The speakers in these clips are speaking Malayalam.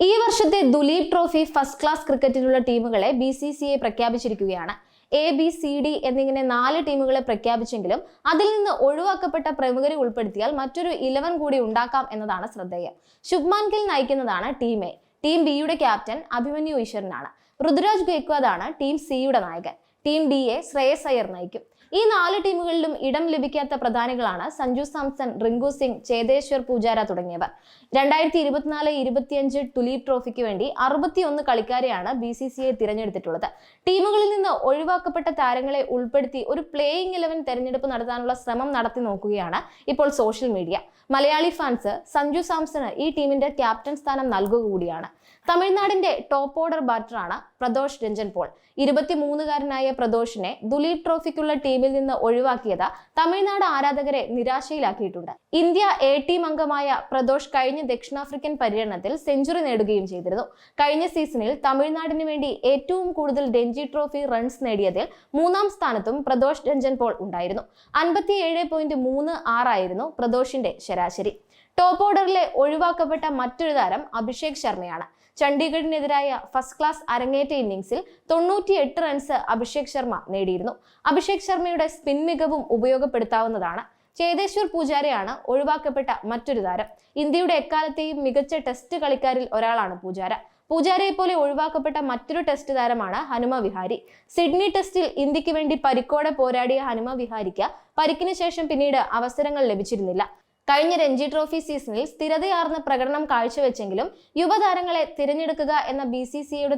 ഈ വർഷത്തെ ദുലീപ് ട്രോഫി ഫസ്റ്റ് ക്ലാസ് ക്രിക്കറ്റിലുള്ള ടീമുകളെ ബി സി സി ഐ പ്രഖ്യാപിച്ചിരിക്കുകയാണ്. എ ബി സി ഡി എന്നിങ്ങനെ നാല് ടീമുകളെ പ്രഖ്യാപിച്ചെങ്കിലും അതിൽ നിന്ന് ഒഴിവാക്കപ്പെട്ട പ്രമുഖരെ ഉൾപ്പെടുത്തിയാൽ മറ്റൊരു ഇലവൻ കൂടി ഉണ്ടാക്കാം എന്നതാണ് ശ്രദ്ധേയം. ശുഭ്മാൻ ഗിൽ നയിക്കുന്നതാണ് ടീം എ. ടീം ബിയുടെ ക്യാപ്റ്റൻ അഭിമന്യു ഈശ്വരനാണ്. ഋതുരാജ് ഗേക്വാദാണ് ടീം സിയുടെ നായകൻ. ടീം ഡി എ ശ്രേയസ് അയ്യർ നയിക്കും. ഈ നാല് ടീമുകളിലും ഇടം ലഭിക്കാത്ത പ്രധാനികളാണ് സഞ്ജു സാംസൺ റിങ്കു സിംഗ് ചേതേശ്വർ പൂജാര തുടങ്ങിയവർ. രണ്ടായിരത്തി ഇരുപത്തിനാല് ഇരുപത്തിയഞ്ച് ടുലീപ് ട്രോഫിക്ക് വേണ്ടി അറുപത്തിയൊന്ന് കളിക്കാരെയാണ് ബി സി സി ഐ തിരഞ്ഞെടുത്തിട്ടുള്ളത്. ടീമുകളിൽ നിന്ന് ഒഴിവാക്കപ്പെട്ട താരങ്ങളെ ഉൾപ്പെടുത്തി ഒരു പ്ലേയിങ് ഇലവൻ തെരഞ്ഞെടുപ്പ് നടത്താനുള്ള ശ്രമം നടത്തി നോക്കുകയാണ് ഇപ്പോൾ social media Malayali fans Sanju Samson ഈ ടീമിന്റെ ക്യാപ്റ്റൻ സ്ഥാനം നൽകുക കൂടിയാണ് തമിഴ്നാടിന്റെ ടോപ്പ് ഓർഡർ ബാറ്ററാണ് പ്രദോഷ് രഞ്ജൻ പോൾ. ഇരുപത്തിമൂന്നുകാരനായ പ്രദോഷിനെ ദുലീപ് ട്രോഫിക്കുള്ള ടീമിൽ നിന്ന് ഒഴിവാക്കിയത് തമിഴ്നാട് ആരാധകരെ നിരാശയിലാക്കിയിട്ടുണ്ട്. ഇന്ത്യ എ ടീം അംഗമായ പ്രദോഷ് കഴിഞ്ഞ ദക്ഷിണാഫ്രിക്കൻ പര്യടനത്തിൽ സെഞ്ചുറി നേടുകയും ചെയ്തിരുന്നു. കഴിഞ്ഞ സീസണിൽ തമിഴ്നാടിന് വേണ്ടി ഏറ്റവും കൂടുതൽ രഞ്ജി ട്രോഫി റൺസ് നേടിയതിൽ മൂന്നാം സ്ഥാനത്തും പ്രദോഷ് രഞ്ജൻ പോൾ ഉണ്ടായിരുന്നു. അൻപത്തിയേഴ് പോയിന്റ് മൂന്ന് ആറായിരുന്നു പ്രദോഷിന്റെ ശരാശരി. ടോപ്പ് ഓർഡറിലെ ഒഴിവാക്കപ്പെട്ട മറ്റൊരു താരം അഭിഷേക് ശർമ്മയാണ്. ചണ്ഡീഗഡിനെതിരായ ഫസ്റ്റ് ക്ലാസ് അരങ്ങേറ്റ ഇന്നിംഗ്സിൽ തൊണ്ണൂറ്റി എട്ട് റൺസ് അഭിഷേക് ശർമ്മ നേടിയിരുന്നു. അഭിഷേക് ശർമ്മയുടെ സ്പിൻ മികവും ഉപയോഗപ്പെടുത്താവുന്നതാണ്. ചേതേശ്വർ പൂജാരയാണ് ഒഴിവാക്കപ്പെട്ട മറ്റൊരു താരം. ഇന്ത്യയുടെ എക്കാലത്തെയും മികച്ച ടെസ്റ്റ് കളിക്കാരിൽ ഒരാളാണ് പൂജാര. പൂജാരയെ പോലെ ഒഴിവാക്കപ്പെട്ട മറ്റൊരു ടെസ്റ്റ് താരമാണ് ഹനുമ വിഹാരി. സിഡ്നി ടെസ്റ്റിൽ ഇന്ത്യയ്ക്ക് വേണ്ടി പരിക്കോടെ പോരാടിയ ഹനുമ വിഹാരിക്ക് പരിക്കിന് ശേഷം പിന്നീട് അവസരങ്ങൾ ലഭിച്ചിരുന്നില്ല. കഴിഞ്ഞ രഞ്ജി ട്രോഫി സീസണിൽ സ്ഥിരതയാർന്ന പ്രകടനം കാഴ്ചവെച്ചെങ്കിലും യുവതാരങ്ങളെ തിരഞ്ഞെടുക്കുക എന്ന ബി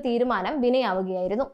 തീരുമാനം വിനയാവുകയായിരുന്നു.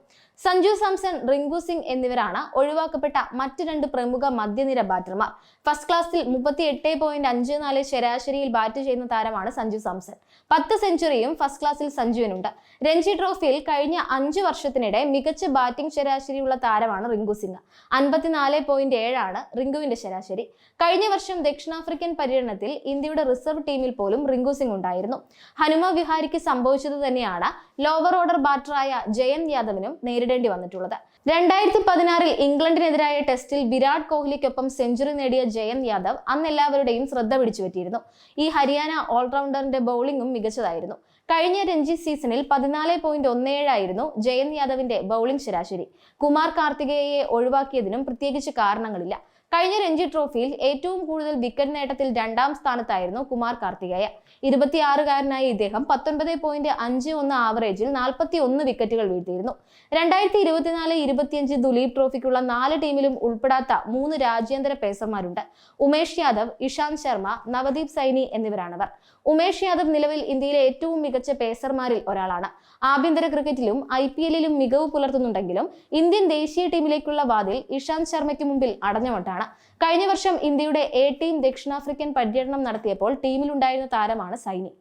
സഞ്ജു സാംസൺ റിങ്കു സിംഗ് എന്നിവരാണ് ഒഴിവാക്കപ്പെട്ട മറ്റ് രണ്ട് പ്രമുഖ മധ്യനിര ബാറ്റർമാർ. ഫസ്റ്റ് ക്ലാസ്സിൽ മുപ്പത്തി എട്ട് പോയിന്റ് അഞ്ച് നാല് ശരാശരിയിൽ ബാറ്റ് ചെയ്യുന്ന താരമാണ് സഞ്ജു സാംസൺ. പത്ത് സെഞ്ചുറിയും ഫസ്റ്റ് ക്ലാസ്സിൽ സഞ്ജുവിനുണ്ട്. രഞ്ജി ട്രോഫിയിൽ കഴിഞ്ഞ അഞ്ച് വർഷത്തിനിടെ മികച്ച ബാറ്റിംഗ് ശരാശരിയുള്ള താരമാണ് റിങ്കു സിംഗ്. അൻപത്തിനാല് പോയിന്റ് ഏഴാണ് റിങ്കുവിന്റെ ശരാശരി. കഴിഞ്ഞ വർഷം ദക്ഷിണാഫ്രിക്കൻ പര്യടനത്തിൽ ഇന്ത്യയുടെ റിസർവ് ടീമിൽ പോലും റിങ്കു സിംഗ് ഉണ്ടായിരുന്നു. ഹനുമ വിഹാരിക്ക് സംഭവിച്ചത് തന്നെയാണ്. ലോവർ ഓർഡർ ബാറ്ററായ ജയന്ത് യാദവിനും നേരിടേണ്ടി വന്നിട്ടുള്ളത്. രണ്ടായിരത്തി പതിനാറിൽ ഇംഗ്ലണ്ടിനെതിരായ ടെസ്റ്റിൽ വിരാട് കോഹ്ലിക്കൊപ്പം സെഞ്ചുറി നേടിയ ജയന്ത് യാദവ് അന്ന് എല്ലാവരുടെയും ശ്രദ്ധ പിടിച്ചു പറ്റിയിരുന്നു ഈ ഹരിയാന ഓൾറൗണ്ടറിന്റെ ബൗളിംഗും മികച്ചതായിരുന്നു. കഴിഞ്ഞ രഞ്ജി സീസണിൽ പതിനാല് പോയിന്റ് ഒന്നേഴായിരുന്നു ജയന്ത് യാദവിന്റെ ബൗളിംഗ് ശരാശരി. കുമാർ കാർത്തികേയെ ഒഴിവാക്കിയതിനും പ്രത്യേകിച്ച് കാരണങ്ങളില്ല. കഴിഞ്ഞ രഞ്ജി ട്രോഫിയിൽ ഏറ്റവും കൂടുതൽ വിക്കറ്റ് നേട്ടത്തിൽ രണ്ടാം സ്ഥാനത്തായിരുന്നു കുമാർ കാർത്തികേയ. ഇരുപത്തിയാറുകാരനായ ഇദ്ദേഹം പത്തൊൻപത് പോയിന്റ് അഞ്ച് ഒന്ന് ആവറേജിൽ നാൽപ്പത്തി ഒന്ന് വിക്കറ്റുകൾ വീഴ്ത്തിയിരുന്നു. രണ്ടായിരത്തി ഇരുപത്തിനാല് ഇരുപത്തിയഞ്ച് ദുലീപ് ട്രോഫിക്കുള്ള നാല് ടീമിലും ഉൾപ്പെടാത്ത മൂന്ന് രാജ്യാന്തര പേസർമാരുണ്ട്. ഉമേഷ് യാദവ് ഇഷാന്ത് ശർമ്മ നവദീപ് സൈനി എന്നിവരാണവർ. ഉമേഷ് യാദവ് നിലവിൽ ഇന്ത്യയിലെ ഏറ്റവും മികച്ച പേസർമാരിൽ ഒരാളാണ്. ആഭ്യന്തര ക്രിക്കറ്റിലും ഐ പി എല്ലിലും മികവ് പുലർത്തുന്നുണ്ടെങ്കിലും ഇന്ത്യൻ ദേശീയ ടീമിലേക്കുള്ള വാതിൽ ഇഷാന്ത് ശർമ്മയ്ക്ക് മുമ്പിൽ അടഞ്ഞമട്ടാണ് കഴിഞ്ഞ വർഷം ഇന്ത്യയുടെ എ ടീം ദക്ഷിണാഫ്രിക്കൻ പര്യടനം നടത്തിയപ്പോൾ ടീമിലുണ്ടായിരുന്ന താരമാണ് സൈനി.